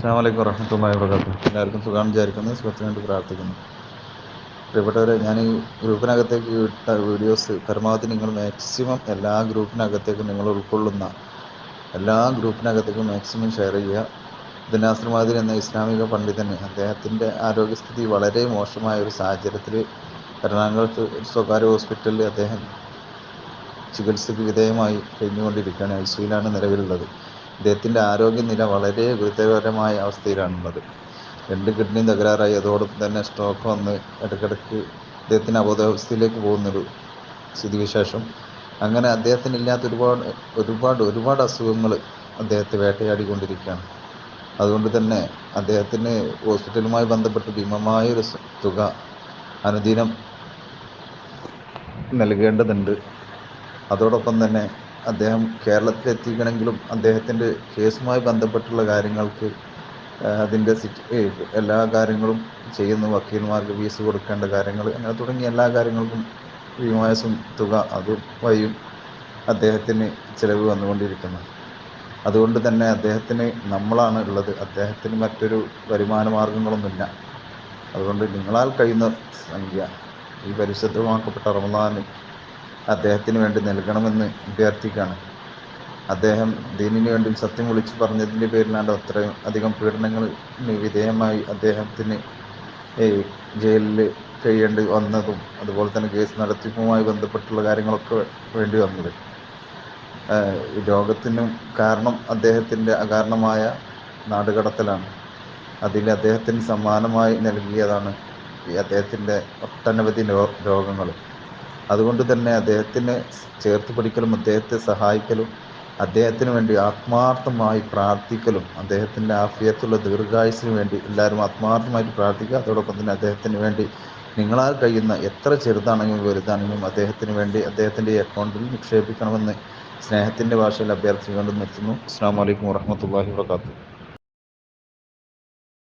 അസ്സാം വലൈക്കും വറഹമത്തല്ലാ വാബർക്കാത്തു എല്ലാവർക്കും സുഖം വിചാരിക്കുന്നു സുഖത്തിന് വേണ്ടി പ്രാർത്ഥിക്കുന്നു. പ്രിയപ്പെട്ടവരെ ഞാൻ ഈ ഗ്രൂപ്പിനകത്തേക്ക് ഇട്ട വീഡിയോസ് പരമാവധി നിങ്ങൾ മാക്സിമം എല്ലാ ഗ്രൂപ്പിനകത്തേക്കും നിങ്ങൾ ഉൾക്കൊള്ളുന്ന എല്ലാ ഗ്രൂപ്പിനകത്തേക്കും മാക്സിമം ഷെയർ ചെയ്യുക. ഇത് നാസർ മാതിരി എന്ന ഇസ്ലാമിക പണ്ഡിതന് അദ്ദേഹത്തിന്റെ ആരോഗ്യസ്ഥിതി വളരെ മോശമായ ഒരു സാഹചര്യത്തിൽ എറണാകുളത്ത് സ്വകാര്യ ഹോസ്പിറ്റലിൽ അദ്ദേഹം ചികിത്സയ്ക്ക് വിധേയമായി കഴിഞ്ഞുകൊണ്ടിരിക്കുകയാണ്. ഐ സിയിലാണ് നിലവിലുള്ളത്. അദ്ദേഹത്തിന്റെ ആരോഗ്യനില വളരെ ഗുരുതരമായ അവസ്ഥയിലാണുള്ളത്. രണ്ട് കിഡ്നിയും തകരാറായി. അതോടൊപ്പം തന്നെ സ്ട്രോക്ക് വന്ന് ഇടയ്ക്കിടയ്ക്ക് അദ്ദേഹത്തിന് അബോധാവസ്ഥയിലേക്ക് പോകുന്നൊരു സ്ഥിതിവിശേഷം. അങ്ങനെ അദ്ദേഹത്തിന് ഇല്ലാത്ത ഒരുപാട് ഒരുപാട് ഒരുപാട് അസുഖങ്ങൾ അദ്ദേഹത്തെ വേട്ടയാടിക്കൊണ്ടിരിക്കുകയാണ്. അതുകൊണ്ട് തന്നെ അദ്ദേഹത്തിന് ഹോസ്പിറ്റലുമായി ബന്ധപ്പെട്ട് ഭീമമായൊരു തുക അനുദിനം നൽകേണ്ടതുണ്ട്. അതോടൊപ്പം തന്നെ അദ്ദേഹം കേരളത്തിൽ എത്തിക്കണമെങ്കിലും അദ്ദേഹത്തിന്റെ കേസുമായി ബന്ധപ്പെട്ടുള്ള കാര്യങ്ങൾക്ക് അതിന്റെ എല്ലാ കാര്യങ്ങളും ചെയ്യുന്ന വക്കീൽമാർക്ക് ഫീസ് കൊടുക്കേണ്ട കാര്യങ്ങൾ അങ്ങനെ തുടങ്ങിയ എല്ലാ കാര്യങ്ങൾക്കും ഭീമമായസും തുക അത് വഴിയും അദ്ദേഹത്തിന് ചിലവ് വന്നുകൊണ്ടിരിക്കുന്നു. അതുകൊണ്ട് തന്നെ അദ്ദേഹത്തിന് നമ്മളാണ് ഉള്ളത്. അദ്ദേഹത്തിന് മറ്റൊരു വരുമാന മാർഗങ്ങളൊന്നുമില്ല അതുകൊണ്ട് നിങ്ങളാൽ കഴിയുന്ന സംഖ്യ ഈ പരിശുദ്ധമാക്കപ്പെട്ട റമദാന് അദ്ദേഹത്തിന് വേണ്ടി നൽകണമെന്ന് അഭ്യർത്ഥിക്കുകയാണ്. അദ്ദേഹം ദീനിന് വേണ്ടി സത്യം വിളിച്ചു പറഞ്ഞതിന്റെ പേരിലാണ് അത്രയും അധികം പീഡനങ്ങളിന് വിധേയമായി അദ്ദേഹത്തിന് ജയിലിൽ കഴിയേണ്ടി വന്നതും അതുപോലെ തന്നെ കേസ് നടത്തിപ്പുമായി ബന്ധപ്പെട്ടുള്ള കാര്യങ്ങളൊക്കെ വേണ്ടി വന്നത്. രോഗത്തിനും കാരണം അദ്ദേഹത്തിന്റെ അകാരണമായ നാടുകടത്തലാണ്. അതിൽ അദ്ദേഹത്തിന് സമ്മാനമായി നൽകിയതാണ് ഈ അദ്ദേഹത്തിന്റെ ഒട്ടനവധി രോഗങ്ങൾ. അതുകൊണ്ട് തന്നെ അദ്ദേഹത്തിന് ചേർത്ത് പിടിക്കലും അദ്ദേഹത്തെ സഹായിക്കലും അദ്ദേഹത്തിന് വേണ്ടി ആത്മാർത്ഥമായി പ്രാർത്ഥിക്കലും അദ്ദേഹത്തിന്റെ ആഫിയത്തുള്ള ദീർഘായുസിന് വേണ്ടി എല്ലാവരും ആത്മാർത്ഥമായിട്ട് പ്രാർത്ഥിക്കുക. അതോടൊപ്പം തന്നെ അദ്ദേഹത്തിന് വേണ്ടി നിങ്ങളാൽ കഴിയുന്ന എത്ര ചെറുതാണെങ്കിലും വലുതാണെങ്കിലും അദ്ദേഹത്തിന് വേണ്ടി അദ്ദേഹത്തിന്റെ അക്കൗണ്ടിൽ നിക്ഷേപിക്കണമെന്ന് സ്നേഹത്തിന്റെ ഭാഷയിൽ അഭ്യർത്ഥിച്ചുകൊണ്ട് നിർത്തുന്നു. അസ്സാം വലൈക്കും വാഹമത്തല്ലാഹി വാത്തു